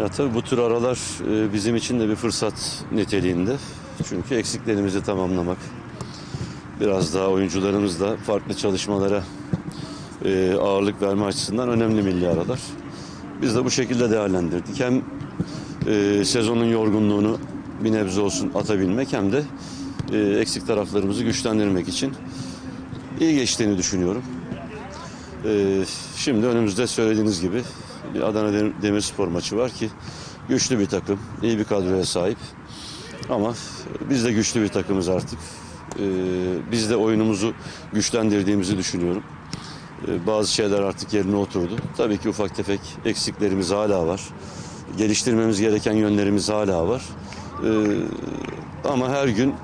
Ya tabii bu tür aralar e, bizim için de bir fırsat niteliğinde. Çünkü eksiklerimizi tamamlamak, biraz daha oyuncularımızla farklı çalışmalara e, ağırlık verme açısından önemli milli aralar. Biz de bu şekilde değerlendirdik. Hem e, sezonun yorgunluğunu bir nebze olsun atabilmek hem de eksik taraflarımızı güçlendirmek için iyi geçtiğini düşünüyorum. E, şimdi önümüzde söylediğiniz gibi bir Adana Dem- Demirspor maçı var ki güçlü bir takım, iyi bir kadroya sahip. Ama biz de güçlü bir takımız artık. E, biz de oyunumuzu güçlendirdiğimizi düşünüyorum. E, bazı şeyler artık yerine oturdu. Tabii ki ufak tefek eksiklerimiz hala var. Geliştirmemiz gereken yönlerimiz hala var. Ama her gün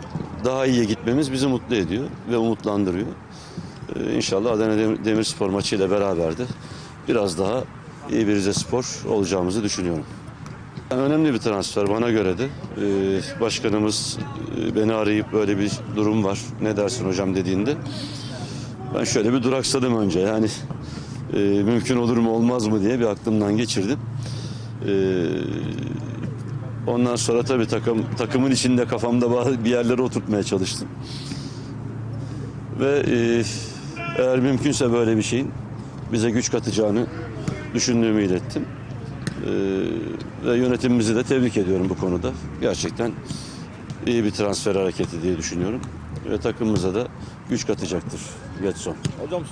daha iyiye gitmemiz bizi mutlu ediyor ve umutlandırıyor. E, İnşallah Adana Demir- Demirspor maçıyla beraber de biraz daha iyi bir Rizespor olacağımızı düşünüyorum. Önemli bir transfer bana göre de. E, başkanımız e, beni arayıp böyle bir durum var. Ne dersin hocam dediğinde. Ben şöyle bir duraksadım önce. Yani e, mümkün olur mu olmaz mı diye bir aklımdan geçirdim. E, ondan sonra tabii takım takımın içinde kafamda bir yerlere oturtmaya çalıştım. Ve e, eğer mümkünse böyle bir şeyin bize güç katacağını düşündüğümü ilettim. E, ve yönetimimizi de tebrik ediyorum bu konuda. Gerçekten iyi bir transfer hareketi diye düşünüyorum. Ve takımımıza da güç katacaktır Getson. Hocam